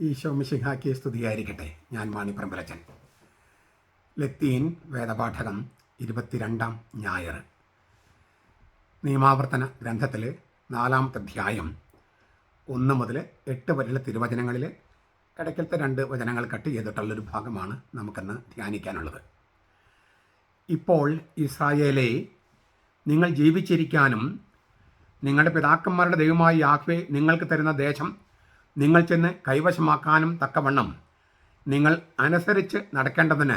ഈശോ മിശിഹാക്കി സ്തുതിയായിരിക്കട്ടെ. ഞാൻ മാണിപ്രമ്പലച്ചൻ ലത്തീൻ വേദപാഠകം ഇരുപത്തിരണ്ടാം ഞായർ. നിയമാവർത്തന ഗ്രന്ഥത്തിൽ നാലാമത്തെ അധ്യായം ഒന്ന് മുതൽ എട്ട് വരെയുള്ള തിരുവചനങ്ങളിൽ ഇടയ്ക്കലത്തെ രണ്ട് വചനങ്ങൾ കട്ട് ചെയ്തിട്ടുള്ളൊരു ഭാഗമാണ് നമുക്കിന്ന് ധ്യാനിക്കാനുള്ളത്. ഇപ്പോൾ ഇസ്രായേലെ നിങ്ങൾ ജീവിച്ചിരിക്കാനും നിങ്ങളുടെ പിതാക്കന്മാരുടെ ദൈവമായി യാഹ്വേ നിങ്ങൾക്ക് തരുന്ന ദേശം നിങ്ങൾ ചെന്ന് കൈവശമാക്കാനും തക്കവണ്ണം നിങ്ങൾ അനുസരിച്ച് നടക്കേണ്ടതിന്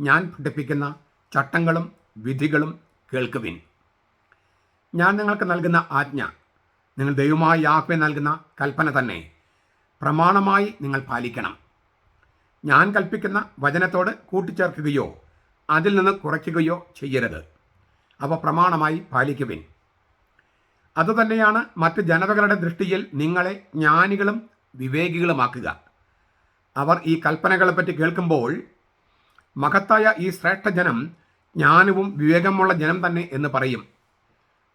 ഞാൻ പഠിപ്പിക്കുന്ന ചട്ടങ്ങളും വിധികളും കേൾക്കുവിൻ. ഞാൻ നിങ്ങൾക്ക് നൽകുന്ന ആജ്ഞ നിങ്ങൾ ദൈവമായ യാഹ്വെ നൽകുന്ന കൽപ്പന തന്നെ. പ്രമാണമായി നിങ്ങൾ പാലിക്കണം. ഞാൻ കൽപ്പിക്കുന്ന വചനത്തോട് കൂട്ടിച്ചേർക്കുകയോ അതിൽ നിന്ന് കുറയ്ക്കുകയോ ചെയ്യരുത്. അവ പ്രമാണമായി പാലിക്കുവിൻ. അതുതന്നെയാണ് മറ്റ് ജനതകളുടെ ദൃഷ്ടിയിൽ നിങ്ങളെ ജ്ഞാനികളും വിവേകികളുമാക്കുക. അവർ ഈ കൽപ്പനകളെപ്പറ്റി കേൾക്കുമ്പോൾ മഹത്തായ ഈ ശ്രേഷ്ഠ ജനം ജ്ഞാനവും വിവേകമുള്ള ജനം തന്നെ എന്ന് പറയും.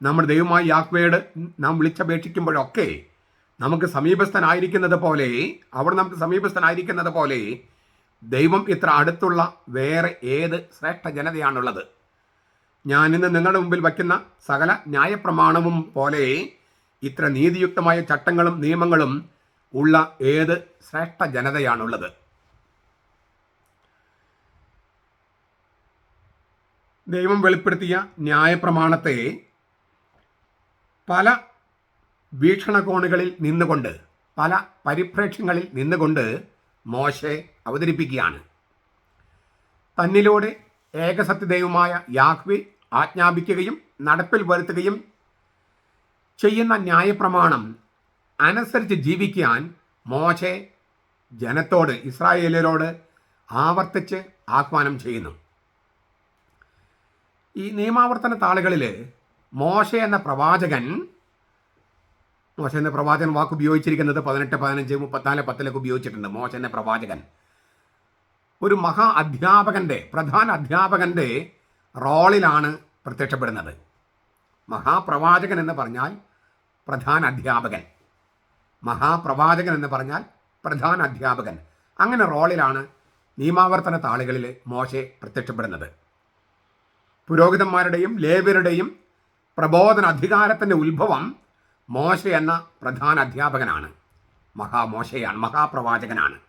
നമ്മൾ ദൈവമായ യാക്വയോട് നാം വിളിച്ചപേക്ഷിക്കുമ്പോഴൊക്കെ നമുക്ക് സമീപസ്ഥനായിരിക്കുന്നത് പോലെ അവിടെ നമുക്ക് സമീപസ്ഥനായിരിക്കുന്നത് പോലെ ദൈവം ഇത്ര അടുത്തുള്ള വേറെ ഏത് ശ്രേഷ്ഠ ജനതയാണുള്ളത്? ഞാൻ ഇന്ന് നിങ്ങളുടെ മുമ്പിൽ വയ്ക്കുന്ന സകല ന്യായപ്രമാണവും പോലെ ഇത്ര നീതിയുക്തമായ ചട്ടങ്ങളും നിയമങ്ങളും ഉള്ള ഏത് ശ്രേഷ്ഠ ജനതയാണുള്ളത്? ദൈവം വെളിപ്പെടുത്തിയ ന്യായപ്രമാണത്തെ പല വീക്ഷണകോണുകളിൽ നിന്നുകൊണ്ട് പല പരിപ്രേക്ഷ്യങ്ങളിൽ നിന്നുകൊണ്ട് മോശെ അവതരിപ്പിക്കുകയാണ്. തന്നിലൂടെ ഏകസത്യദൈവമായ യാഹ്വി ആജ്ഞാപിക്കുകയും നടപ്പിൽ വരുത്തുകയും ചെയ്യുന്ന ന്യായപ്രമാണം അനുസരിച്ച് ജീവിക്കാൻ മോശെ ജനത്തോട് ഇസ്രായേലരോട് ആവർത്തിച്ച് ആഹ്വാനം ചെയ്യുന്നു. ഈ നിയമാവർത്തന താളുകളിൽ മോശ എന്ന പ്രവാചകൻ മോശ എന്ന പ്രവാചകൻ വാക്ക് ഉപയോഗിച്ചിരിക്കുന്നത് പതിനെട്ട് പതിനഞ്ച് മുപ്പത്തിനാല് പത്തിലൊക്കെ ഉപയോഗിച്ചിട്ടുണ്ട്. മോശ എന്ന പ്രവാചകൻ. ഒരു മഹാ അധ്യാപകന്റെ പ്രധാന അധ്യാപകന്റെ റോളിലാണ് പ്രത്യക്ഷപ്പെടുന്നത്. മഹാപ്രവാചകൻ എന്ന് പറഞ്ഞാൽ പ്രധാന അധ്യാപകൻ. മഹാപ്രവാചകൻ എന്ന് പറഞ്ഞാൽ പ്രധാന അധ്യാപകൻ. അങ്ങനെ റോളിലാണ് നിയമാവർത്തന താളുകളിൽ മോശെ പ്രത്യക്ഷപ്പെടുന്നത്. പുരോഹിതന്മാരുടെയും ലേബരുടെയും പ്രബോധന അധികാരത്തിന്റെ ഉത്ഭവം മോശ എന്ന പ്രധാന അധ്യാപകനാണ്. മഹാമോശയാണ് മഹാപ്രവാചകനാണ്.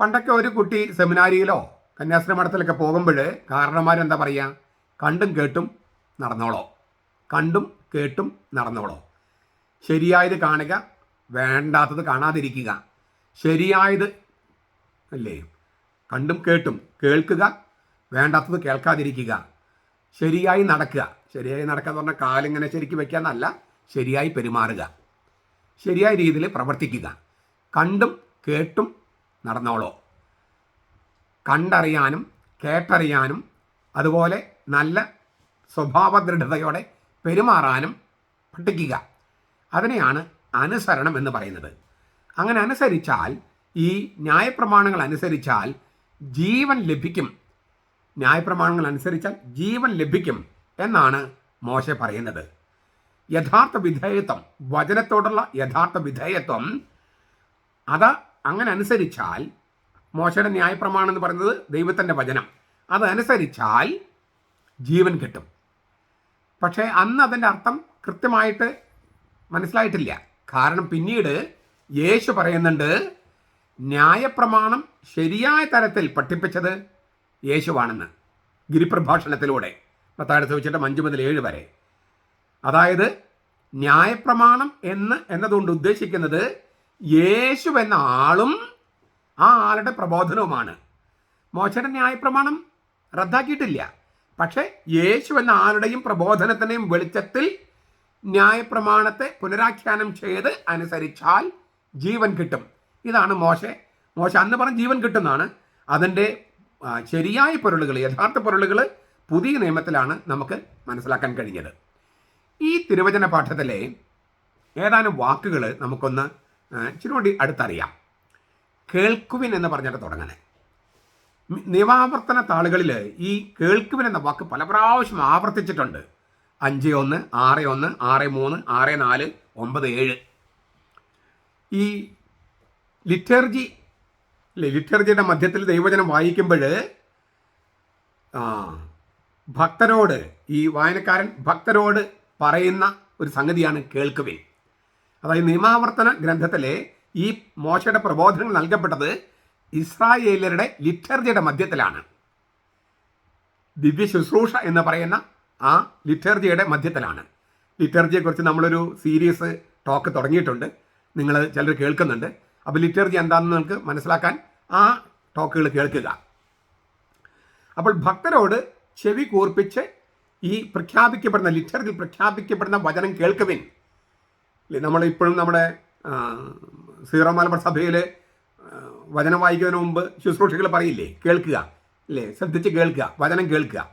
പണ്ടൊക്കെ ഒരു കുട്ടി സെമിനാരിയിലോ കന്യാസ്ത്രീ മഠത്തിലൊക്കെ പോകുമ്പോൾ കാരണന്മാരെന്താ പറയുക കണ്ടും കേട്ടും നടന്നോളോ. കണ്ടും കേട്ടും നടന്നോളോ. ശരിയായത് കാണുക വേണ്ടാത്തത് കാണാതിരിക്കുക. ശരിയായത് അല്ലേ? കണ്ടും കേട്ടും കേൾക്കുക വേണ്ടാത്തത് കേൾക്കാതിരിക്കുക. ശരിയായി നടക്കുക. ശരിയായി നടക്കുക എന്ന് പറഞ്ഞാൽ കാലിങ്ങനെ ശരിക്ക് വയ്ക്കുക എന്നല്ല ശരിയായി പെരുമാറുക. ശരിയായ രീതിയിൽ പ്രവർത്തിക്കുക. കണ്ടും കേട്ടും നടന്നോളോ. കണ്ടറിയാനും കേട്ടറിയാനും അതുപോലെ നല്ല സ്വഭാവദൃഢതയോടെ പെരുമാറാനും പഠിക്കുക. അതിനെയാണ് അനുസരണം എന്ന് പറയുന്നത്. അങ്ങനെ അനുസരിച്ചാൽ ഈ ന്യായപ്രമാണങ്ങൾ അനുസരിച്ചാൽ ജീവൻ ലഭിക്കും. ന്യായപ്രമാണങ്ങൾ അനുസരിച്ചാൽ ജീവൻ ലഭിക്കും എന്നാണ് മോശ പറയുന്നത്. യഥാർത്ഥ വിധേയത്വം വചനത്തോടുള്ള യഥാർത്ഥ വിധേയത്വം അത് അങ്ങനെ അനുസരിച്ചാൽ മോശയുടെ ന്യായപ്രമാണം എന്ന് പറയുന്നത് ദൈവത്തിന്റെ വചനം. അതനുസരിച്ചാൽ ജീവൻ കിട്ടും. പക്ഷേ അന്ന് അതിന്റെ അർത്ഥം കൃത്യമായിട്ട് മനസ്സിലായിട്ടില്ല. കാരണം പിന്നീട് യേശു പറയുന്നുണ്ട് ന്യായപ്രമാണം ശരിയായ തരത്തിൽ പഠിപ്പിച്ചത് യേശുവാണെന്ന്. ഗിരിപ്രഭാഷണത്തിലൂടെ പത്താഴ്ച വെച്ചിട്ട് അഞ്ച് മുതൽ ഏഴ് വരെ. അതായത് ന്യായപ്രമാണം എന്ന് എന്നതുകൊണ്ട് ഉദ്ദേശിക്കുന്നത് യേശു എന്ന ആളും ആ ആളുടെ പ്രബോധനവുമാണ്. മോശയുടെ ന്യായപ്രമാണം റദ്ദാക്കിയിട്ടില്ല. പക്ഷേ യേശു എന്ന ആളുടെയും പ്രബോധനത്തിന്റെയും വെളിച്ചത്തിൽ ന്യായപ്രമാണത്തെ പുനരാഖ്യാനം ചെയ്ത് അനുസരിച്ചാൽ ജീവൻ കിട്ടും. ഇതാണ് മോശ. മോശ അന്ന് പറഞ്ഞ ജീവൻ കിട്ടുന്നതാണ്. അതിന്റെ ശരിയായ പൊരുളുകൾ യഥാർത്ഥ പൊരുളുകൾ പുതിയ നിയമത്തിലാണ് നമുക്ക് മനസ്സിലാക്കാൻ കഴിഞ്ഞത്. ഈ തിരുവചന പാഠത്തിലെ ഏതാനും വാക്കുകൾ നമുക്കൊന്ന് ഇച്ചിരി കൂടി അടുത്തറിയാം. കേൾക്കുവിൻ എന്ന് പറഞ്ഞിട്ട് തുടങ്ങണേ. നിയമാവർത്തന താളുകളിൽ ഈ കേൾക്കുവിൻ എന്ന വാക്ക് പല പ്രാവശ്യം ആവർത്തിച്ചിട്ടുണ്ട്. അഞ്ച് ഒന്ന് ആറ് ഒന്ന് ആറ് മൂന്ന് ആറ് നാല് ഒമ്പത് ഏഴ്. ഈ ലിറ്റർജി അല്ലെ ലിറ്റർജിയുടെ മധ്യത്തിൽ ദൈവജനം വായിക്കുമ്പോൾ ഭക്തരോട് ഈ വായനക്കാരൻ ഭക്തരോട് പറയുന്ന ഒരു സംഗതിയാണ് കേൾക്കുവിൻ. അതായത് നിയമാവർത്തന ഗ്രന്ഥത്തിലെ ഈ മോശയുടെ പ്രബോധനങ്ങൾ നൽകപ്പെട്ടത് ഇസ്രായേലരുടെ ലിറ്റർജിയുടെ മധ്യത്തിലാണ്. ദിവ്യ ശുശ്രൂഷ എന്ന് പറയുന്ന ആ ലിറ്റർജിയുടെ മധ്യത്തിലാണ്. ലിറ്റർജിയെക്കുറിച്ച് നമ്മളൊരു സീരീസ് ടോക്ക് തുടങ്ങിയിട്ടുണ്ട്. നിങ്ങൾ ചിലർ കേൾക്കുന്നുണ്ട്. അപ്പോൾ ലിറ്റർജി എന്താണെന്ന് നിങ്ങൾക്ക് മനസ്സിലാക്കാൻ ആ ടോക്കുകൾ കേൾക്കുക. അപ്പോൾ ഭക്തരോട് ചെവി കൂർപ്പിച്ച് ഈ പ്രഖ്യാപിക്കപ്പെടുന്ന ലിറ്ററിൽ പ്രഖ്യാപിക്കപ്പെടുന്ന വചനം കേൾക്കുവിൻ. ഇപ്പോഴും നമ്മുടെ സീറോ മലബാർ സഭയിൽ വചനം വായിക്കുന്നതിന് മുമ്പ് ശുശ്രൂഷകൾ പറയില്ലേ? കേൾക്കുക. അല്ലേ ശ്രദ്ധിച്ച് കേൾക്കുക. വചനം കേൾക്കുക.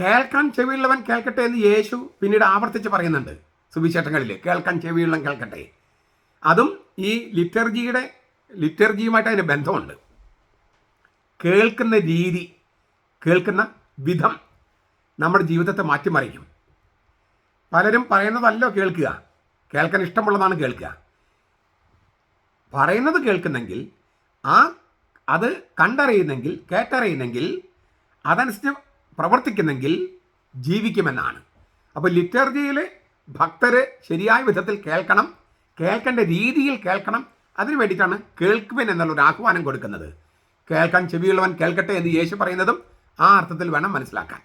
കേൾക്കാൻ ചെവിയുള്ളവൻ കേൾക്കട്ടെ എന്ന് യേശു പിന്നീട് ആവർത്തിച്ച് പറയുന്നുണ്ട് സുവിശേഷങ്ങളിൽ കേൾക്കാൻ ചെവിയുള്ളവൻ കേൾക്കട്ടെ. അതും ഈ ലിറ്റർജിയുടെ ലിറ്റർജിയുമായിട്ട് അതിന് ബന്ധമുണ്ട്. കേൾക്കുന്ന രീതി കേൾക്കുന്ന വിധം നമ്മുടെ ജീവിതത്തെ മാറ്റിമറിക്കും. പലരും പറയുന്നതല്ലോ കേൾക്കുക. കേൾക്കാൻ ഇഷ്ടമുള്ളതാണ് കേൾക്കുക. പറയുന്നത് കേൾക്കുന്നെങ്കിൽ ആ അത് കണ്ടറിയുന്നെങ്കിൽ കേട്ടറിയുന്നെങ്കിൽ അതനുസരിച്ച് പ്രവർത്തിക്കുന്നെങ്കിൽ ജീവിക്കുമെന്നാണ്. അപ്പോൾ ലിറ്റർജിയിൽ ഭക്തർ ശരിയായ വിധത്തിൽ കേൾക്കണം കേൾക്കേണ്ട രീതിയിൽ കേൾക്കണം അതിനു വേണ്ടിയിട്ടാണ് കേൾക്കുവൻ എന്നുള്ളൊരു ആഹ്വാനം കൊടുക്കുന്നത്. കേൾക്കാൻ ചെവിയുള്ളവൻ കേൾക്കട്ടെ എന്ന് യേശു പറയുന്നതും ആ അർത്ഥത്തിൽ വേണം മനസ്സിലാക്കാൻ.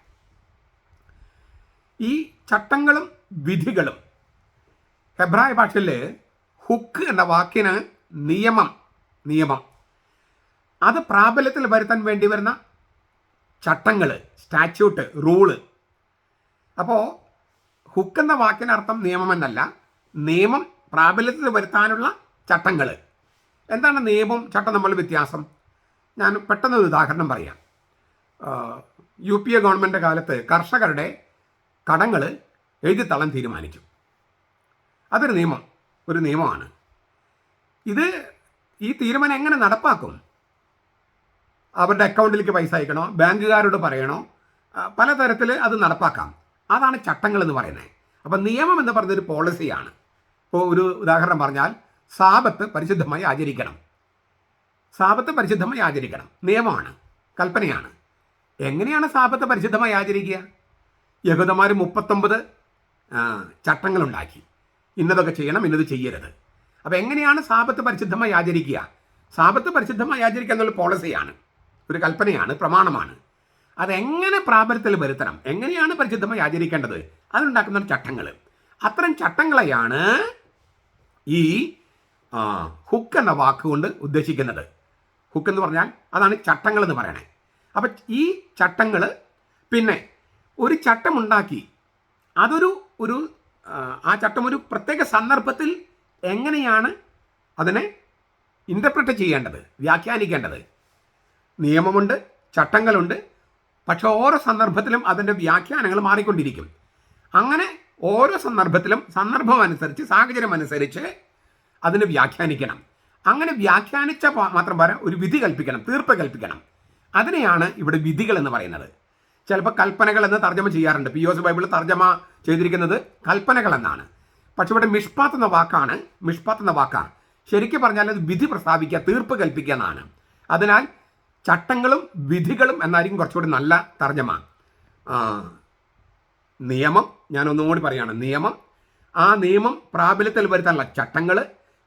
ഈ ചട്ടങ്ങളും വിധികളും ഹെബ്രായ ഭാഷയിൽ ഹുക്ക് എന്ന വാക്കിന് നിയമം നിയമം. അത് പ്രാബല്യത്തിൽ വരുത്താൻ വേണ്ടി വരുന്ന ചട്ടങ്ങൾ സ്റ്റാറ്റ്യൂട്ട് റൂൾ. അപ്പോൾ ഹുക്ക് എന്ന വാക്കിനർത്ഥം നിയമം എന്നല്ല നിയമം പ്രാബല്യത്തിൽ വരുത്താനുള്ള ചട്ടങ്ങൾ എന്താണ് നിയമം ചട്ടം നമ്മൾ വ്യത്യാസം? ഞാൻ പെട്ടെന്ന് ഒരു ഉദാഹരണം പറയാം. യു പി എ ഗവൺമെന്റ് കാലത്ത് കർഷകരുടെ കടങ്ങൾ എഴുതിത്തള്ളാൻ തീരുമാനിച്ചു അതൊരു നിയമം ഒരു നിയമമാണ്. ഇത് ഈ തീരുമാനം എങ്ങനെ നടപ്പാക്കും? അവരുടെ അക്കൗണ്ടിലേക്ക് പൈസ അയക്കണോ? ബാങ്കുകാരോട് പറയണോ? പലതരത്തിൽ അത് നടപ്പാക്കാം. അതാണ് ചട്ടങ്ങൾ എന്ന് പറയുന്നത്. അപ്പം നിയമം എന്ന് പറയുന്നൊരു പോളിസിയാണ്. ഇപ്പോൾ ഒരു ഉദാഹരണം പറഞ്ഞാൽ സാപത്ത് പരിശുദ്ധമായി ആചരിക്കണം. സാപത്ത് പരിശുദ്ധമായി ആചരിക്കണം. നിയമമാണ് കൽപ്പനയാണ്. എങ്ങനെയാണ് സാപത്ത് പരിശുദ്ധമായി ആചരിക്കുക? യഹൂദന്മാർ മുപ്പത്തൊമ്പത് ചട്ടങ്ങളുണ്ടാക്കി. ഇന്നതൊക്കെ ചെയ്യണം ഇന്നത് ചെയ്യരുത്. അപ്പോൾ എങ്ങനെയാണ് സാപത്ത് പരിശുദ്ധമായി ആചരിക്കുക? സാപത്ത് പരിശുദ്ധമായി ആചരിക്കുക എന്നുള്ള പോളിസിയാണ് ഒരു കൽപ്പനയാണ് പ്രമാണമാണ്. അതെങ്ങനെ പ്രാബല്യത്തിൽ വരുത്തണം? എങ്ങനെയാണ് പരിശുദ്ധമായി ആചരിക്കേണ്ടത്? അതുണ്ടാക്കുന്ന ചട്ടങ്ങൾ അത്തരം ചട്ടങ്ങളെയാണ് ഈ ഹുക്ക് എന്ന വാക്കുകൊണ്ട് ഉദ്ദേശിക്കുന്നത്. ഹുക്ക് എന്ന് പറഞ്ഞാൽ അതാണ് ചട്ടങ്ങൾ എന്ന് പറയണേ. അപ്പം ഈ ചട്ടങ്ങൾ പിന്നെ ഒരു ചട്ടമുണ്ടാക്കി. അതൊരു ഒരു ആ, ചട്ടം ഒരു പ്രത്യേക സന്ദർഭത്തിൽ എങ്ങനെയാണ് അതിനെ ഇന്റർപ്രറ്റ് ചെയ്യേണ്ടത് വ്യാഖ്യാനിക്കേണ്ടത്? നിയമമുണ്ട് ചട്ടങ്ങളുണ്ട് പക്ഷെ ഓരോ സന്ദർഭത്തിലും അതിന്റെ വ്യാഖ്യാനങ്ങൾ മാറിക്കൊണ്ടിരിക്കും. അങ്ങനെ ഓരോ സന്ദർഭത്തിലും സന്ദർഭം അനുസരിച്ച് സാഹചര്യം അനുസരിച്ച് അതിന് വ്യാഖ്യാനിക്കണം. അങ്ങനെ വ്യാഖ്യാനിച്ച മാത്രം പോരാ ഒരു വിധി കൽപ്പിക്കണം തീർപ്പ് കൽപ്പിക്കണം. അതിനെയാണ് ഇവിടെ വിധികൾ എന്ന് പറയുന്നത്. ചിലപ്പോൾ കൽപ്പനകൾ എന്ന് തർജമ ചെയ്യാറുണ്ട്. പി ഓസ് ബൈബിളിൽ തർജമ ചെയ്തിരിക്കുന്നത് കൽപ്പനകൾ എന്നാണ്. പക്ഷെ ഇവിടെ മിഷ്പാത്ത് എന്ന വാക്കാണ് മിഷ്പാത്ത് എന്ന വാക്കാണ്. ശരിക്കും പറഞ്ഞാൽ അത് വിധി പ്രസ്താവിക്കുക തീർപ്പ് കൽപ്പിക്കുക എന്നാണ്. അതിനാൽ ചട്ടങ്ങളും വിധികളും എന്നായിരിക്കും കുറച്ചുകൂടി നല്ല തർജമ. നിയമം ഞാൻ ഒന്നും കൂടി പറയുകയാണ് നിയമം ആ നിയമം പ്രാബല്യത്തിൽ വരുത്താനുള്ള ചട്ടങ്ങൾ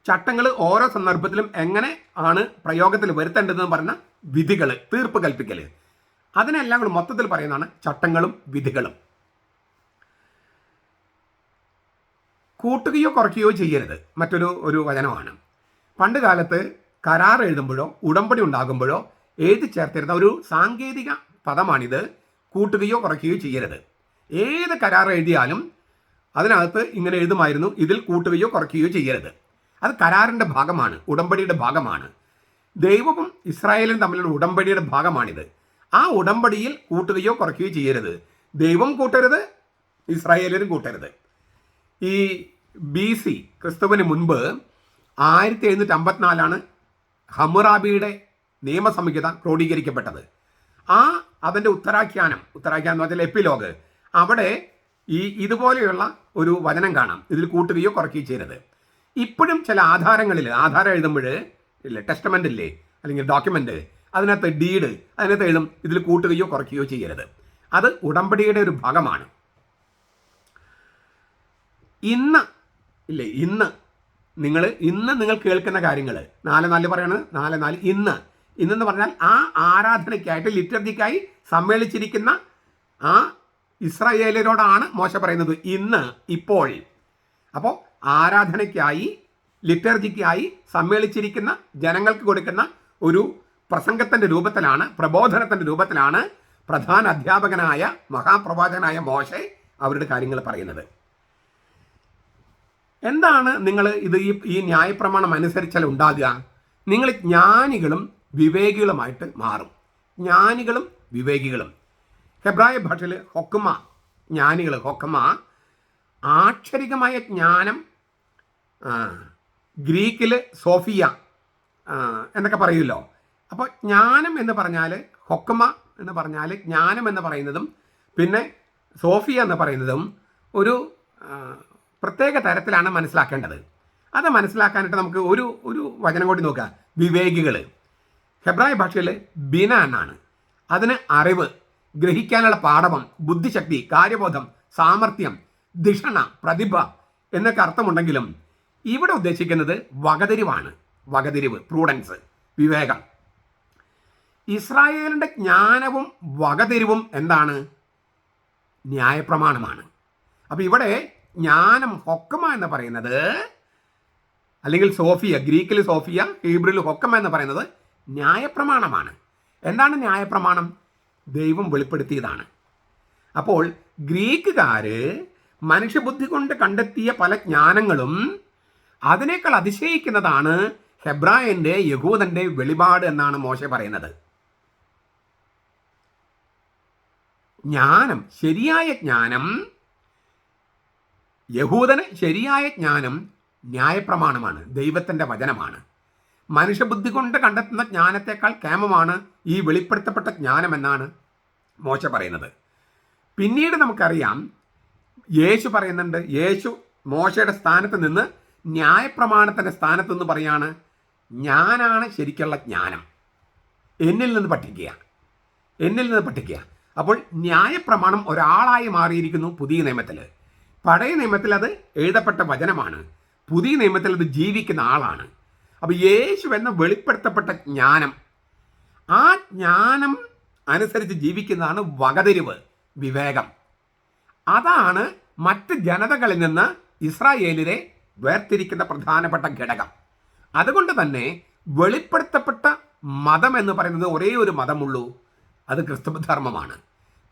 ചട്ടങ്ങൾ ഓരോ സന്ദർഭത്തിലും എങ്ങനെ ആണ് പ്രയോഗത്തിൽ വരുത്തേണ്ടതെന്ന് പറഞ്ഞ വിധികൾ തീർപ്പ് കൽപ്പിക്കൽ അതിനെല്ലാം കൂടി മൊത്തത്തിൽ പറയുന്നതാണ് ചട്ടങ്ങളും വിധികളും. കൂട്ടുകയോ കുറയ്ക്കുകയോ ചെയ്യരുത്. മറ്റൊരു ഒരു വചനമാണ്. പണ്ട് കാലത്ത് കരാർ എഴുതുമ്പോഴോ ഉടമ്പടി ഉണ്ടാകുമ്പോഴോ എഴുതി ചേർത്തിരുന്ന ഒരു സാങ്കേതിക പദമാണിത്. കൂട്ടുകയോ കുറയ്ക്കുകയോ ചെയ്യരുത്. ഏത് കരാർ എഴുതിയാലും അതിനകത്ത് ഇങ്ങനെ എഴുതുമായിരുന്നു ഇതിൽ കൂട്ടുകയോ കുറയ്ക്കുകയോ ചെയ്യരുത്. അത് കരാറിന്റെ ഭാഗമാണ് ഉടമ്പടിയുടെ ഭാഗമാണ്. ദൈവവും ഇസ്രായേലും തമ്മിലുള്ള ഉടമ്പടിയുടെ ഭാഗമാണിത്. ആ ഉടമ്പടിയിൽ കൂട്ടുകയോ കുറയ്ക്കുകയോ ചെയ്യരുത്. ദൈവം കൂട്ടരുത് ഇസ്രായേലരും കൂട്ടരുത്. ഈ ബി സി ക്രിസ്തുവിന് മുൻപ് ആയിരത്തി എഴുന്നൂറ്റി അമ്പത്തിനാലാണ് ഹമുറാബിയുടെ നിയമസംഹിത ക്രോഡീകരിക്കപ്പെട്ടത്. ആ അതിന്റെ ഉത്തരാഖ്യാനം ഉത്തരാഖ്യാനം എന്ന് പറഞ്ഞാൽ എപ്പിലോഗ് അവിടെ ഈ ഇതുപോലെയുള്ള ഒരു വചനം കാണാം. ഇതിൽ കൂട്ടുകയോ കുറയ്ക്കുകയോ ചെയ്യരുത്. ഇപ്പോഴും ചില ആധാരങ്ങളിൽ ആധാരം എഴുതുമ്പോൾ ഇല്ലേ ടെസ്റ്റമെന്റ് ഇല്ലേ അല്ലെങ്കിൽ ഡോക്യുമെന്റ് അതിനകത്ത് ഡീഡ് അതിനകത്ത് എഴുതും ഇതിൽ കൂട്ടുകയോ കുറയ്ക്കുകയോ ചെയ്യരുത്. അത് ഉടമ്പടിയുടെ ഒരു ഭാഗമാണ്. ഇന്ന് ഇല്ലേ ഇന്ന് നിങ്ങൾ ഇന്ന് നിങ്ങൾ കേൾക്കുന്ന കാര്യങ്ങൾ നാല് നാല് പറയണത് നാല് നാല് ഇന്ന്. ഇന്നെന്ന് പറഞ്ഞാൽ ആ ആരാധനയ്ക്കായിട്ട് ലിറ്റർജിക്കായി സമ്മേളിച്ചിരിക്കുന്ന ആ ഇസ്രായേലരോടാണ് മോശ പറയുന്നത്. ഇന്ന് ഇപ്പോൾ. അപ്പോൾ ആരാധനയ്ക്കായി ലിറ്റർജിക്കായി സമ്മേളിച്ചിരിക്കുന്ന ജനങ്ങൾക്ക് കൊടുക്കുന്ന ഒരു പ്രസംഗത്തിന്റെ രൂപത്തിലാണ് പ്രബോധനത്തിന്റെ രൂപത്തിലാണ് പ്രധാന അധ്യാപകനായ മഹാപ്രവാചകനായ മോശെ അവരുടെ കാര്യങ്ങൾ പറയുന്നത്. എന്താണ് നിങ്ങൾ ഇത് ഈ ഈ ന്യായപ്രമാണം അനുസരിച്ചാൽ ഉണ്ടാകുക? നിങ്ങൾ ജ്ഞാനികളും വിവേകികളുമായിട്ട് മാറും. ജ്ഞാനികളും വിവേകികളും. ഹെബ്രായ ഭാഷയിൽ ഹൊക്കുമ ജ്ഞാനികൾ ഹൊക്കുമ. ആക്ഷരികമായ ജ്ഞാനം ഗ്രീക്കിൽ സോഫിയ എന്നൊക്കെ പറയുമല്ലോ. അപ്പോൾ ജ്ഞാനം എന്ന് പറഞ്ഞാൽ ഹൊക്കമ എന്ന് പറഞ്ഞാൽ ജ്ഞാനം എന്ന് പറയുന്നതും പിന്നെ സോഫിയ എന്ന് പറയുന്നതും ഒരു പ്രത്യേക തരത്തിലാണ് മനസ്സിലാക്കേണ്ടത്. അത് മനസ്സിലാക്കാനായിട്ട് നമുക്ക് ഒരു ഒരു വചനം കൂടി നോക്കുക വിവേകികൾ ഹെബ്രായ ഭാഷയിൽ ബിന എന്നാണ് അതിന് അറിവ് ഗ്രഹിക്കാനുള്ള പാഠവം ബുദ്ധിശക്തി കാര്യബോധം സാമർഥ്യം ധിഷണ പ്രതിഭ എന്നൊക്കെ അർത്ഥമുണ്ടെങ്കിലും ഇവിടെ ഉദ്ദേശിക്കുന്നത് വകതിരിവാണ്. വകതിരിവ് പ്രൂഡൻസ് വിവേകം. ഇസ്രായേലിന്റെ ജ്ഞാനവും വകതിരിവും എന്താണ്? ന്യായപ്രമാണമാണ്. അപ്പോൾ ഇവിടെ ജ്ഞാനം ഹൊക്കമ എന്ന് പറയുന്നത് അല്ലെങ്കിൽ സോഫിയ ഗ്രീക്കിൽ സോഫിയ ഹീബ്രിൽ ഹൊക്കമ എന്ന് പറയുന്നത് ന്യായപ്രമാണമാണ്. എന്താണ് ന്യായപ്രമാണം? ദൈവം വെളിപ്പെടുത്തിയതാണ്. അപ്പോൾ ഗ്രീക്കുകാർ മനുഷ്യബുദ്ധി കൊണ്ട് കണ്ടെത്തിയ പല ജ്ഞാനങ്ങളും അതിനേക്കാൾ അതിശയിക്കുന്നതാണ് ഹെബ്രായന്റെ യഹൂദന്റെ വെളിപാട് എന്നാണ് മോശ പറയുന്നത്. ജ്ഞാനം ശരിയായ ജ്ഞാനം യഹൂദന് ശരിയായ ജ്ഞാനം ന്യായപ്രമാണമാണ് ദൈവത്തിന്റെ വചനമാണ്. മനുഷ്യബുദ്ധി കൊണ്ട് കണ്ടെത്തുന്ന ജ്ഞാനത്തെക്കാൾ കേമമാണ് ഈ വെളിപ്പെടുത്തപ്പെട്ട ജ്ഞാനമെന്നാണ് മോശ പറയുന്നത്. പിന്നീട് നമുക്കറിയാം യേശു പറയുന്നുണ്ട് യേശു മോശയുടെ സ്ഥാനത്ത് നിന്ന് ന്യായപ്രമാണത്തിന്റെ സ്ഥാനത്ത് നിന്ന് പറയാണ് ഞാനാണ് ശരിക്കുള്ള ജ്ഞാനം. എന്നിൽ നിന്ന് പഠിക്കുക. എന്നിൽ നിന്ന് പഠിക്കുക. അപ്പോൾ ന്യായപ്രമാണം ഒരാളായി മാറിയിരിക്കുന്നു പുതിയ നിയമത്തിൽ പഴയ നിയമത്തിൽ അത് എഴുതപ്പെട്ട വചനമാണ്. പുതിയ നിയമത്തിൽ അത് ജീവിക്കുന്ന ആളാണ്. അപ്പോൾ യേശു എന്ന വെളിപ്പെടുത്തപ്പെട്ട ജ്ഞാനം ആ ജ്ഞാനം അനുസരിച്ച് ജീവിക്കുന്നതാണ് വകതിരിവ് വിവേകം. അതാണ് മറ്റ് ജനതകളിൽ നിന്ന് ഇസ്രായേലിനെ വേർതിരിക്കുന്ന പ്രധാനപ്പെട്ട ഘടകം. അതുകൊണ്ട് തന്നെ വെളിപ്പെടുത്തപ്പെട്ട മതം എന്ന് പറയുന്നത് ഒരേ ഒരു മതമുള്ളൂ. അത് ക്രിസ്തുധർമ്മമാണ്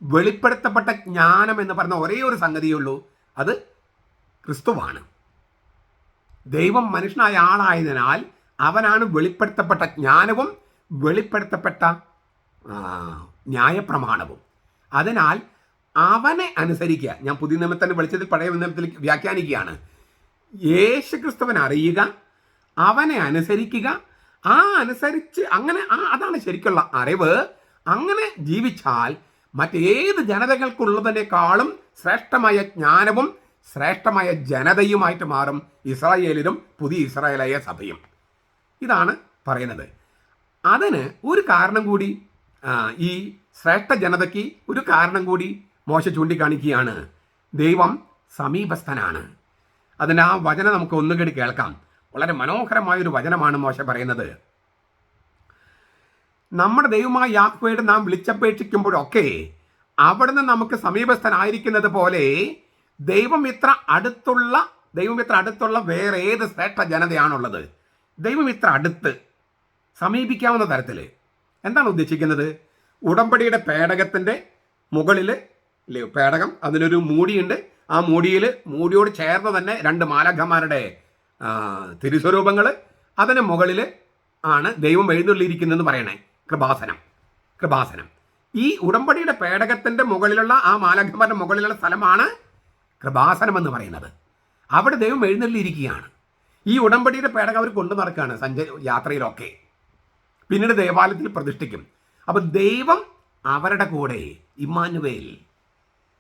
വെളിപ്പെടുത്തപ്പെട്ട ജ്ഞാനം എന്ന് പറഞ്ഞ ഒരേ ഒരു സംഗതിയുള്ളൂ അത് ക്രിസ്തുവാണ്. ദൈവം മനുഷ്യനായ ആളായതിനാൽ അവനാണ് വെളിപ്പെടുത്തപ്പെട്ട ജ്ഞാനവും വെളിപ്പെടുത്തപ്പെട്ട ന്യായപ്രമാണവും. അതിനാൽ അവനെ അനുസരിക്കുക. ഞാൻ പുതിയ നിയമത്തിന്റെ വെളിച്ചത്തിൽ പഴയ നിയമത്തിൽ വ്യാഖ്യാനിക്കുകയാണ്. യേശു ക്രിസ്തുവനെ അറിയുക അവനെ അനുസരിക്കുക. ആ അനുസരിച്ച് അങ്ങനെ ആ അതാണ് ശരിക്കുള്ള അറിവ്. അങ്ങനെ ജീവിച്ചാൽ മറ്റേത് ജനതകൾക്കുള്ളതിനേക്കാളും ശ്രേഷ്ഠമായ ജ്ഞാനവും ശ്രേഷ്ഠമായ ജനതയുമായിട്ട് മാറും ഇസ്രായേലിലും പുതിയ ഇസ്രായേലായ സഭയും. ഇതാണ് പറയുന്നത്. അതിന് ഒരു കാരണം കൂടി ഈ ശ്രേഷ്ഠ ജനതയ്ക്ക് ഒരു കാരണം കൂടി മോശ ചൂണ്ടിക്കാണിക്കുകയാണ്. ദൈവം സമീപസ്ഥനാണ്. അതിന്റെ ആ വചനം നമുക്ക് ഒന്നുകൂടി കേൾക്കാം. വളരെ മനോഹരമായൊരു വചനമാണ് മോശ പറയുന്നത്. നമ്മുടെ ദൈവമായ യാഹ്വയുടെ നാം വിളിച്ചപേക്ഷിക്കുമ്പോഴൊക്കെ അവിടുന്ന് നമുക്ക് സമീപസ്ഥനായിരിക്കുന്നത് പോലെ ദൈവം ഇത്ര അടുത്തുള്ള ദൈവം ഇത്ര അടുത്തുള്ള വേറെ ഏത് ശ്രേഷ്ഠ ജനതയാണുള്ളത്? ദൈവം ഇത്ര അടുത്ത് സമീപിക്കാവുന്ന തരത്തിൽ എന്താണ് ഉദ്ദേശിക്കുന്നത്? ഉടമ്പടിയുടെ പേടകത്തിന്റെ മുകളിൽ അല്ലേ പേടകം അതിനൊരു മൂടിയുണ്ട്. ആ മൂടിയിൽ മൂടിയോട് ചേർന്ന് തന്നെ രണ്ട് മാലാഖമാരുടെ തിരുസ്വരൂപങ്ങൾ അതിന് മുകളിൽ ആണ് ദൈവം എഴുന്നള്ളിയിരിക്കുന്നതെന്ന് പറയണേ. കൃപാസനം. കൃപാസനം. ഈ ഉടമ്പടിയുടെ പേടകത്തിന്റെ മുകളിലുള്ള ആ മാലാഖമാരുടെ മുകളിലുള്ള സ്ഥലമാണ് കൃപാസനം എന്ന് പറയുന്നത്. അവിടെ ദൈവം എഴുന്നള്ളിയിരിക്കുകയാണ്. ഈ ഉടമ്പടിയുടെ പേടകം അവർ കൊണ്ടു നടക്കുകയാണ് സഞ്ച യാത്രയിലൊക്കെ. പിന്നീട് ദേവാലയത്തിൽ പ്രതിഷ്ഠിക്കും. അപ്പം ദൈവം അവരുടെ കൂടെ ഇമ്മാനുവേൽ.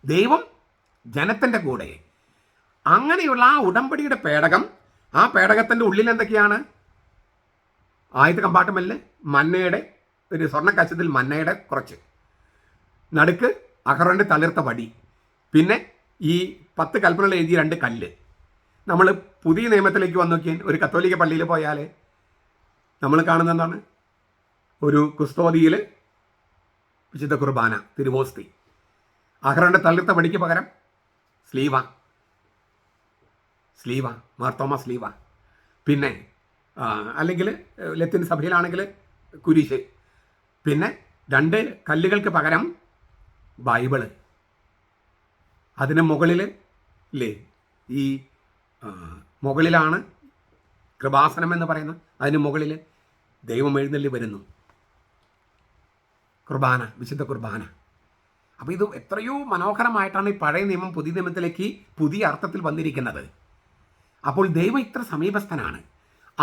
ദൈവം ജനത്തിന്റെ കൂടെ. അങ്ങനെയുള്ള ആ ഉടമ്പടിയുടെ പേടകം ആ പേടകത്തിന്റെ ഉള്ളിൽ എന്തൊക്കെയാണ് ആയുധ കമ്പാർട്ട്മെന്റിൽ മന്നയുടെ ഒരു സ്വർണ കച്ചത്തിൽ മന്നയുടെ കുറച്ച്. നടുക്ക് അഹറോന്റെ തളിർത്ത വടി. പിന്നെ ഈ പത്ത് കൽപ്പനകൾ എഴുതിയ രണ്ട് കല്ല്. നമ്മൾ പുതിയ നിയമത്തിലേക്ക് വന്നു നോക്കിയാൽ ഒരു കത്തോലിക്ക പള്ളിയിൽ പോയാൽ നമ്മൾ കാണുന്ന എന്താണ്? ഒരു കുസ്തോതിയിൽ വിശുദ്ധ കുർബാന തിരുവോസ്തി അഹ്റോന്റെ തളിർത്ത വടിക്ക് പകരം സ്ലീവ. സ്ലീവ മാർത്തോമ സ്ലീവ. പിന്നെ അല്ലെങ്കിൽ ലത്തിൻ സഭയിലാണെങ്കിൽ കുരിശ്. പിന്നെ രണ്ട് കല്ലുകൾക്ക് പകരം ബൈബിൾ. അതിന് മുകളിൽ ഇല്ലേ ഈ മുകളിലാണ് കൃപാസനം എന്ന് പറയുന്ന അതിന് മുകളിൽ ദൈവം എഴുന്നള്ളി വരുന്നു. കുർബാന വിശുദ്ധ കുർബാന. അപ്പോൾ ഇത് എത്രയോ മനോഹരമായിട്ടാണ് ഈ പഴയ നിയമം പുതിയ നിയമത്തിലേക്ക് പുതിയ അർത്ഥത്തിൽ വന്നിരിക്കുന്നത്. അപ്പോൾ ദൈവം ഇത്ര സമീപസ്ഥനാണ്.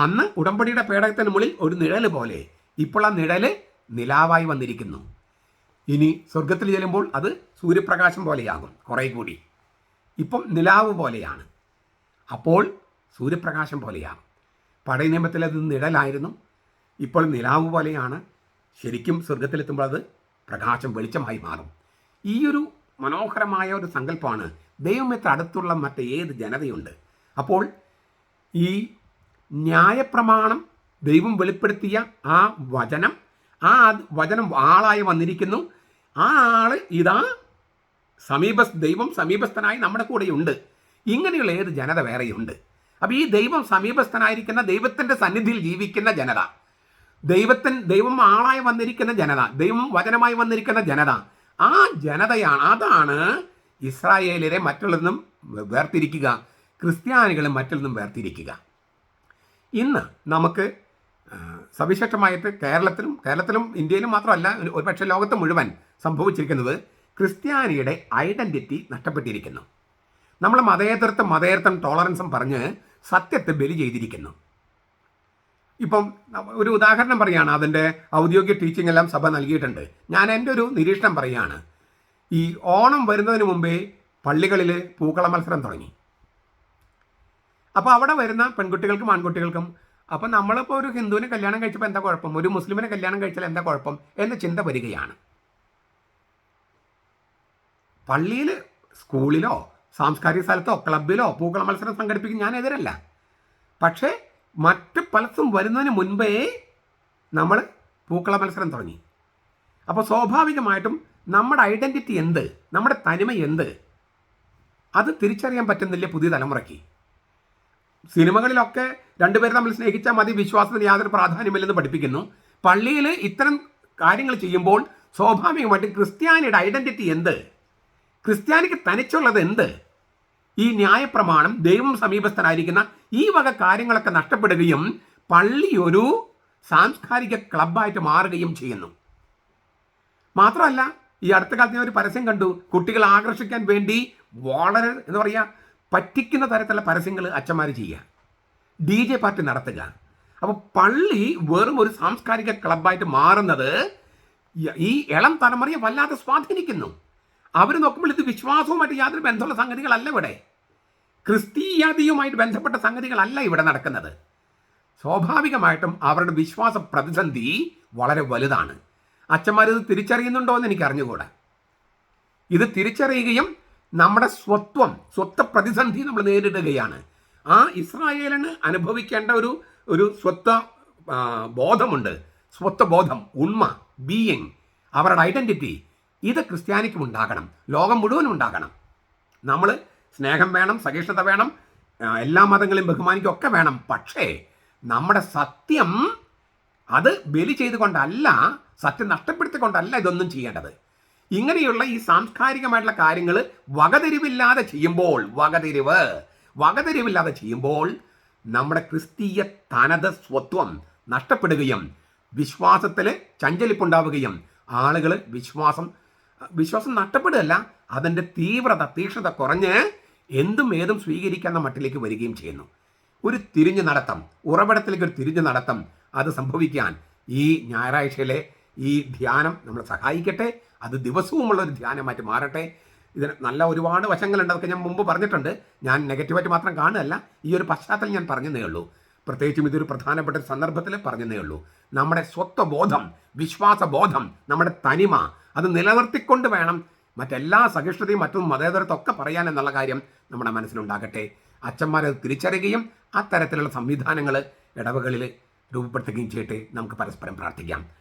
അന്ന് ഉടമ്പടിയുടെ പേടകത്തിന് മുകളിൽ ഒരു നിഴൽ പോലെ. ഇപ്പോൾ ആ നിഴൽ നിലാവായി വന്നിരിക്കുന്നു. ഇനി സ്വർഗത്തിൽ ചെല്ലുമ്പോൾ അത് സൂര്യപ്രകാശം പോലെയാകും കുറേ കൂടി. ഇപ്പം നിലാവ് പോലെയാണ്. അപ്പോൾ സൂര്യപ്രകാശം പോലെയാകും. പഴയ നിയമത്തിൽ അത് നിഴലായിരുന്നു. ഇപ്പോൾ നിലാവ് പോലെയാണ്. ശരിക്കും സ്വർഗത്തിലെത്തുമ്പോൾ അത് പ്രകാശം വെളിച്ചമായി മാറും. ഈ ഒരു മനോഹരമായ ഒരു സങ്കല്പമാണ് ദൈവമെത്ര അടുത്തുള്ള മറ്റ് ഏത് ജനതയുണ്ട്. അപ്പോൾ ഈ ന്യായപ്രമാണം ദൈവം വെളിപ്പെടുത്തിയ ആ വചനം ആ വചനം ആളായി വന്നിരിക്കുന്നു. ആ ആൾ ഇതാ സമീപ ദൈവം സമീപസ്ഥനായി നമ്മുടെ കൂടെയുണ്ട്. ഇങ്ങനെയുള്ള ഏത് ജനത വേറെയുണ്ട്? അപ്പോൾ ഈ ദൈവം സമീപസ്ഥനായിരിക്കുന്ന ദൈവത്തിന്റെ സന്നിധിയിൽ ജീവിക്കുന്ന ജനത ദൈവത്തിൻ ദൈവം ആളായി വന്നിരിക്കുന്ന ജനത ദൈവം വചനമായി വന്നിരിക്കുന്ന ജനത ആ ജനതയാണ് അതാണ് ഇസ്രായേലിനെ മറ്റുള്ളതും വേർതിരിക്കുക ക്രിസ്ത്യാനികളെ മറ്റുള്ളതും വേർതിരിക്കുക. ഇന്ന് നമുക്ക് സവിശേഷമായിട്ട് കേരളത്തിലും കേരളത്തിലും ഇന്ത്യയിലും മാത്രമല്ല ഒരു- ഒരുപക്ഷെ ലോകത്ത് മുഴുവൻ സംഭവിച്ചിരിക്കുന്നത് ക്രിസ്ത്യാനിയുടെ ഐഡന്റിറ്റി നഷ്ടപ്പെട്ടിരിക്കുന്നു. നമ്മൾ മതേതരത്വം മതേതരത്വം ടോളറൻസും പറഞ്ഞ് സത്യത്തെ ബലി ചെയ്തിരിക്കുന്നു. ഇപ്പം ഒരു ഉദാഹരണം പറയുകയാണ് അതിന്റെ ഔദ്യോഗിക ടീച്ചിങ് എല്ലാം സഭ നൽകിയിട്ടുണ്ട്. ഞാൻ എന്റെ ഒരു നിരീക്ഷണം പറയുകയാണ്. ഈ ഓണം വരുന്നതിന് മുമ്പേ പള്ളികളിൽ പൂക്കള മത്സരം തുടങ്ങി. അപ്പോൾ അവിടെ വരുന്ന പെൺകുട്ടികൾക്കും ആൺകുട്ടികൾക്കും അപ്പം നമ്മളിപ്പോൾ ഒരു ഹിന്ദുവിനെ കല്യാണം കഴിച്ചപ്പോൾ എന്താ കുഴപ്പം? ഒരു മുസ്ലിമിനെ കല്യാണം കഴിച്ചാൽ എന്താ കുഴപ്പം എന്ന ചിന്ത വരികയാണ്. പള്ളിയിൽ സ്കൂളിലോ സാംസ്കാരിക സ്ഥലത്തോ ക്ലബിലോ പൂക്കള മത്സരം സംഘടിപ്പിക്കും. ഞാൻ എതിരല്ല. പക്ഷേ മറ്റ് പലതും വരുന്നതിന് മുൻപേ നമ്മൾ പൂക്കള മത്സരം തുടങ്ങി. അപ്പോൾ സ്വാഭാവികമായിട്ടും നമ്മുടെ ഐഡന്റിറ്റി എന്ത്? നമ്മുടെ തനിമ എന്ത്? അത് തിരിച്ചറിയാൻ പറ്റുന്നില്ല പുതിയ തലമുറയ്ക്ക്? സിനിമകളിലൊക്കെ രണ്ടുപേരും നമ്മൾ സ്നേഹിച്ചാൽ മതി വിശ്വാസത്തിന് യാതൊരു പ്രാധാന്യമില്ലെന്ന് പഠിപ്പിക്കുന്നു. പള്ളിയിൽ ഇത്തരം കാര്യങ്ങൾ ചെയ്യുമ്പോൾ സ്വാഭാവികമായിട്ടും ക്രിസ്ത്യാനിയുടെ ഐഡന്റിറ്റി എന്ത്? ക്രിസ്ത്യാനിക്ക് തനിച്ചുള്ളത് എന്ത്? ഈ ന്യായപ്രമാണം ദൈവം സമീപസ്ഥനായിരിക്കുന്ന ഈ വക കാര്യങ്ങളൊക്കെ നഷ്ടപ്പെടുകയും പള്ളി ഒരു സാംസ്കാരിക ക്ലബായിട്ട് മാറുകയും ചെയ്യുന്നു. മാത്രമല്ല ഈ അടുത്ത കാലത്ത് ഞാൻ ഒരു പരസ്യം കണ്ടു. കുട്ടികളെ ആകർഷിക്കാൻ വേണ്ടി വളരെ എന്താ പറയുക പറ്റിക്കുന്ന തരത്തിലുള്ള പരസ്യങ്ങൾ അച്ഛന്മാർ ചെയ്യുക. ഡി ജെ പാർട്ടി നടത്തുക. അപ്പോൾ പള്ളി വെറും ഒരു സാംസ്കാരിക ക്ലബായിട്ട് മാറുന്നത് ഈ- ഇളം തലമുറയെ വല്ലാതെ സ്വാധീനിക്കുന്നു. അവർ നോക്കുമ്പോൾ ഇത് വിശ്വാസവുമായിട്ട് യാതൊരു ബന്ധമുള്ള സംഗതികളല്ല ഇവിടെ. ക്രിസ്തീയതയുമായിട്ട് ബന്ധപ്പെട്ട സംഗതികളല്ല ഇവിടെ നടക്കുന്നത്. സ്വാഭാവികമായിട്ടും അവരുടെ വിശ്വാസ പ്രതിസന്ധി വളരെ വലുതാണ്. അച്ഛന്മാർ ഇത് തിരിച്ചറിയുന്നുണ്ടോ എന്ന് എനിക്ക് അറിഞ്ഞുകൂടാ ഇത് തിരിച്ചറിയുകയും നമ്മുടെ സ്വത്വം സ്വത്വ പ്രതിസന്ധി നമ്മൾ നേരിടുകയാണ്. ആ ഇസ്രായേലിന് അനുഭവിക്കേണ്ട ഒരു ഒരു സ്വത്വ ബോധമുണ്ട്. സ്വത്വ ബോധം ഉണ്മ ബീയിങ് അവരുടെ ഐഡന്റിറ്റി ഇത് ക്രിസ്ത്യാനിക്കും ഉണ്ടാകണം. ലോകം മുഴുവനും ഉണ്ടാകണം. നമ്മൾ സ്നേഹം വേണം സഹിഷ്ണുത വേണം എല്ലാ മതങ്ങളെയും ബഹുമാനിക്കും ഒക്കെ വേണം. പക്ഷേ നമ്മുടെ സത്യം അത് ബലി ചെയ്തുകൊണ്ടല്ല സത്യം നഷ്ടപ്പെടുത്തിക്കൊണ്ടല്ല ഇതൊന്നും ചെയ്യേണ്ടത്. ഇങ്ങനെയുള്ള ഈ സാംസ്കാരികമായിട്ടുള്ള കാര്യങ്ങൾ വകതിരിവില്ലാതെ ചെയ്യുമ്പോൾ വകതിരിവ് വകതിരിവില്ലാതെ ചെയ്യുമ്പോൾ നമ്മുടെ ക്രിസ്തീയ തനത് സ്വത്വം നഷ്ടപ്പെടുകയും വിശ്വാസത്തിൽ ചഞ്ചലിപ്പുണ്ടാവുകയും ആളുകൾ വിശ്വാസം വിശ്വാസം നഷ്ടപ്പെടുകയല്ല അതിന്റെ തീവ്രത തീക്ഷ്ണത കുറഞ്ഞ് എന്തും ഏതും സ്വീകരിക്കുന്ന മട്ടിലേക്ക് വരികയും ചെയ്യുന്നു. ഒരു തിരിഞ്ഞു നടത്തം ഉറവിടത്തിലേക്ക് ഒരു തിരിഞ്ഞു നടത്തം അത് സംഭവിക്കാൻ ഈ ഞായറാഴ്ചയിലെ ഈ ധ്യാനം നമ്മളെ സഹായിക്കട്ടെ. അത് ദിവസവുമുള്ള ഒരു ധ്യാനമായിട്ട് മാറട്ടെ. ഇതിന് നല്ല ഒരുപാട് വശങ്ങളുണ്ട് അതൊക്കെ ഞാൻ മുമ്പ് പറഞ്ഞിട്ടുണ്ട്. ഞാൻ നെഗറ്റീവായിട്ട് മാത്രം കാണുകയല്ല ഈ ഒരു പശ്ചാത്തലം ഞാൻ പറഞ്ഞതേ ഉള്ളൂ. പ്രത്യേകിച്ചും ഇതൊരു പ്രധാനപ്പെട്ട സന്ദർഭത്തിൽ പറഞ്ഞതേ ഉള്ളൂ. നമ്മുടെ സ്വത്വബോധം വിശ്വാസബോധം നമ്മുടെ തനിമ അത് നിലനിർത്തിക്കൊണ്ട് വേണം മറ്റെല്ലാ സഹിഷ്ണുതയും മറ്റും മതേതരത്വം ഒക്കെ പറയാൻ എന്നുള്ള കാര്യം നമ്മുടെ മനസ്സിലുണ്ടാകട്ടെ. അച്ഛന്മാരത് തിരിച്ചറിയുകയും അത്തരത്തിലുള്ള സംവിധാനങ്ങൾ ഇടവകളിൽ രൂപപ്പെടുത്തുകയും ചെയ്യട്ടെ നമുക്ക് പരസ്പരം പ്രാർത്ഥിക്കാം.